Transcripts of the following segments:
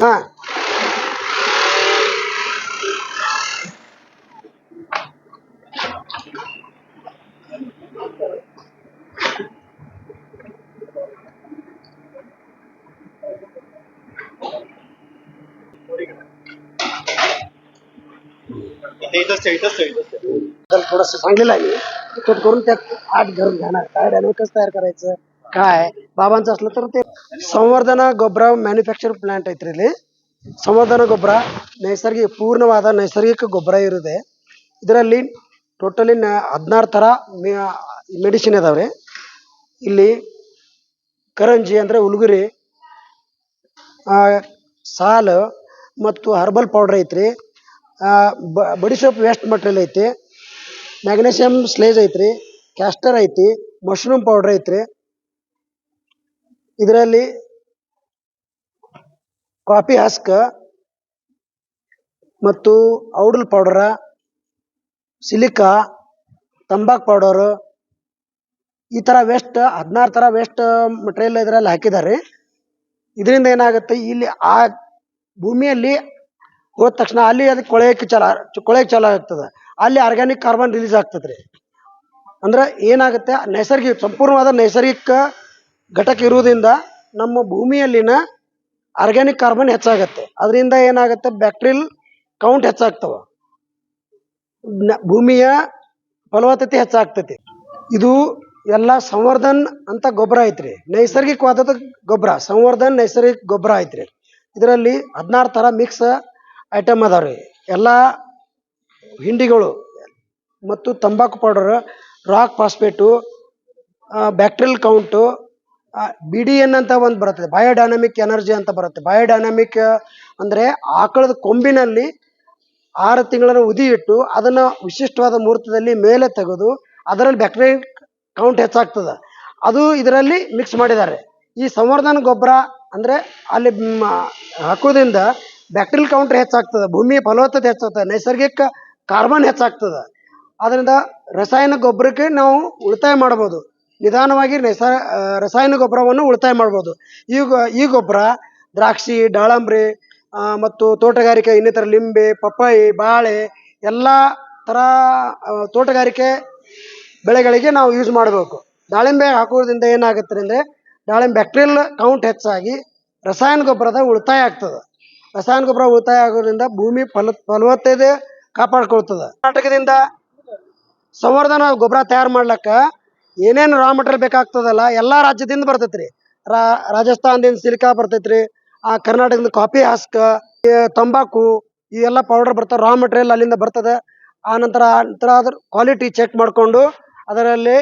हा. थोडस सांगलेलं आहे कट करून त्यात आठ घरून घेणार. काय डायनॉमिक्स तयार करायचं? काय बाबांचं असलं तर ते. ಗೊಬ್ಬರ ಮ್ಯಾನುಫ್ಯಾಕ್ಚರ್ ಪ್ಲಾಂಟ್ ಐತ್ರಿ ಇಲ್ಲಿ ಸಂವರ್ಧನ ಗೊಬ್ಬರ ನೈಸರ್ಗಿಕ, ಪೂರ್ಣವಾದ ನೈಸರ್ಗಿಕ ಗೊಬ್ಬರ ಇರುತ್ತೆ. ಇದರಲ್ಲಿ ಟೋಟಲಿ ಹದಿನಾರು ತರ ಮೆಡಿಸಿನ್ ಅದಾವ್ರಿ ಇಲ್ಲಿ ಕರಂಜಿ ಅಂದ್ರೆ ಉಲ್ಗುರಿ ಸಾಲು ಮತ್ತು ಹರ್ಬಲ್ ಪೌಡರ್ ಐತ್ರಿ. ಬಡಿ ಸೋಪ್ ವೇಸ್ಟ್ ಮಟೀರಿಯಲ್ ಐತಿ. ಮ್ಯಾಗ್ನೇಷಿಯಂ ಸ್ಲೇಜ್ ಐತ್ರಿ. ಕ್ಯಾಸ್ಟರ್ ಐತಿ. ಮಶ್ರೂಮ್ ಪೌಡರ್ ಐತ್ರಿ. ಇದರಲ್ಲಿ ಕಾಫಿ ಹಸ್ಕ್ ಮತ್ತು ಔಡಲ್ ಪೌಡರ, ಸಿಲಿಕಾ, ತಂಬಾಕ್ ಪೌಡರ್, ಈ ಥರ ವೇಸ್ಟ್ ಹದಿನಾರು ಥರ ವೇಸ್ಟ್ ಮೆಟೀರಿಯಲ್ ಇದರಲ್ಲಿ ಹಾಕಿದ್ದಾರೆ. ಇದರಿಂದ ಏನಾಗುತ್ತೆ, ಇಲ್ಲಿ ಆ ಭೂಮಿಯಲ್ಲಿ ಹೋದ ತಕ್ಷಣ ಅಲ್ಲಿ ಅದಕ್ಕೆ ಕೊಳೆಯಕ್ಕೆ ಚಲ, ಕೊಳೆಯಕ್ಕೆ ಚಾಲು ಆಗ್ತದೆ. ಅಲ್ಲಿ ಆರ್ಗ್ಯಾನಿಕ್ ಕಾರ್ಬನ್ ರಿಲೀಸ್ ಆಗ್ತದೆ ಅಂದ್ರೆ ಏನಾಗುತ್ತೆ ನೈಸರ್ಗಿಕ ಸಂಪೂರ್ಣವಾದ ನೈಸರ್ಗಿಕ ಘಟಕ ಇರುವುದರಿಂದ ನಮ್ಮ ಭೂಮಿಯಲ್ಲಿನ ಆರ್ಗ್ಯಾನಿಕ್ ಕಾರ್ಬನ್ ಹೆಚ್ಚಾಗತ್ತೆ. ಅದರಿಂದ ಏನಾಗುತ್ತೆ? ಬ್ಯಾಕ್ಟೀರಿಯಲ್ ಕೌಂಟ್ ಹೆಚ್ಚಾಗ್ತವ. ಭೂಮಿಯ ಫಲವತ್ತತೆ ಹೆಚ್ಚಾಗ್ತೈತಿ. ಇದು ಎಲ್ಲ ಸಂವರ್ಧನ್ ಅಂತ ಗೊಬ್ಬರ ಐತ್ರಿ. ನೈಸರ್ಗಿಕವಾದ ಗೊಬ್ಬರ, ಸಂವರ್ಧನ್ ನೈಸರ್ಗಿಕ ಗೊಬ್ಬರ ಐತ್ರಿ. ಇದರಲ್ಲಿ ಹದಿನಾರು ಥರ ಮಿಕ್ಸ್ ಐಟಮ್ ಅದಾವ್ರಿ. ಎಲ್ಲ ಹಿಂಡಿಗಳು ಮತ್ತು ತಂಬಾಕು powder rock phosphate bacterial count B D N ಅಂತ ಒಂದು ಬರುತ್ತೆ ಬಯೋಡೈನಮಿಕ್ ಎನರ್ಜಿ ಅಂತ ಬರುತ್ತೆ. ಬಯೋಡೈನಮಿಕ್ ಅಂದರೆ ಆಕಳದ ಕೊಂಬಿನಲ್ಲಿ ಆರು ತಿಂಗಳನ್ನು ಉದಿ ಇಟ್ಟು ಅದನ್ನ ವಿಶಿಷ್ಟವಾದ ಮುಹೂರ್ತದಲ್ಲಿ ಮೇಲೆ ತೆಗೆದು ಅದರಲ್ಲಿ ಬ್ಯಾಕ್ಟೀರಿಯ ಕೌಂಟ್ ಹೆಚ್ಚಾಗ್ತದೆ. ಅದು ಇದರಲ್ಲಿ ಮಿಕ್ಸ್ ಮಾಡಿದ್ದಾರೆ. ಈ ಸಂವರ್ಧನ ಗೊಬ್ಬರ ಅಂದರೆ ಅಲ್ಲಿ ಹಾಕೋದ್ರಿಂದ ಬ್ಯಾಕ್ಟೀರಿಯಲ್ ಕೌಂಟ್ ಹೆಚ್ಚಾಗ್ತದೆ, ಭೂಮಿಯ ಫಲವತ್ತತೆ ಹೆಚ್ಚಾಗ್ತದೆ, ನೈಸರ್ಗಿಕ ಕಾರ್ಬನ್ ಹೆಚ್ಚಾಗ್ತದೆ. ಅದರಿಂದ ರಸಾಯನ ಗೊಬ್ಬರಕ್ಕೆ ನಾವು ಉಳಿತಾಯ ಮಾಡ್ಬೋದು ನಿಧಾನವಾಗಿ ರಸಾಯನ ಆ, ರಾಸಾಯನಿಕ ಗೊಬ್ಬರವನ್ನು ಉಳಿತಾಯ ಮಾಡ್ಬೋದು. ಈ ಈ ಗೊಬ್ಬರ ದ್ರಾಕ್ಷಿ ದಾಳಂಬ್ರಿ ಮತ್ತು ತೋಟಗಾರಿಕೆ ಇನ್ನಿತರ ಲಿಂಬೆ ಪಪ್ಪಾಯಿ ಬಾಳೆ ಎಲ್ಲ ಥರ ತೋಟಗಾರಿಕೆ ಬೆಳೆಗಳಿಗೆ ನಾವು ಯೂಸ್ ಮಾಡಬೇಕು. ದಾಳಿಂಬೆ ಹಾಕೋದ್ರಿಂದ ಏನಾಗುತ್ತೆ ಅಂದರೆ ದಾಳಿಂಬೆ ಬ್ಯಾಕ್ಟೀರಿಯಲ್ ಕೌಂಟ್ ಹೆಚ್ಚಾಗಿ ರಸಾಯನ ಗೊಬ್ಬರದ ಉಳಿತಾಯ ಆಗ್ತದೆ. ರಸಾಯನ ಗೊಬ್ಬರ ಉಳಿತಾಯ ಆಗೋದ್ರಿಂದ ಭೂಮಿ ಫಲ ಫಲವತ್ತತೆ ಕಾಪಾಡ್ಕೊಳ್ತದೆ. ಕರ್ನಾಟಕದಿಂದ ಸಂವರ್ಧನ ಗೊಬ್ಬರ ತಯಾರು ಮಾಡ್ಲಕ್ಕ ಏನೇನು ರಾ ಮಟೀರಿಯಲ್ ಬೇಕಾಗ್ತದಲ್ಲ ಎಲ್ಲ ರಾಜ್ಯದಿಂದ ಬರ್ತೈತ್ರಿ ರಾ ರಾಜಸ್ಥಾನದಿಂದ ಸಿಲಿಕಾ ಬರ್ತೈತ್ರಿ ಆ ಕರ್ನಾಟಕದಿಂದ ಕಾಫಿ ಹಸ್ಕ್ ಈ ತಂಬಾಕು ಈ ಎಲ್ಲ ಪೌಡರ್ ಬರ್ತಾವೆ ರಾ ಮಟೀರಿಯಲ್ ಅಲ್ಲಿಂದ ಬರ್ತದೆ ಆ ನಂತರ ಆ ನಂತರ ಅದ್ರ ಕ್ವಾಲಿಟಿ ಚೆಕ್ ಮಾಡಿಕೊಂಡು ಅದರಲ್ಲಿ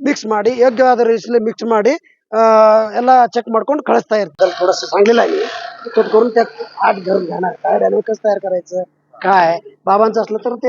ಮಿಕ್ಸ್ ಮಾಡಿ ಯೋಗ್ಯವಾದ ರೀತಿಯಲ್ಲಿ ಮಿಕ್ಸ್ ಮಾಡಿ ಆ, ಎಲ್ಲ ಚೆಕ್ ಮಾಡ್ಕೊಂಡು कळसता येतात थोडंसं सांगलेलं आहे मी. कट करून त्यात आठ घरून घेणार काय डॅनोकस तयार करायचं काय बाबांचं असलं तर ते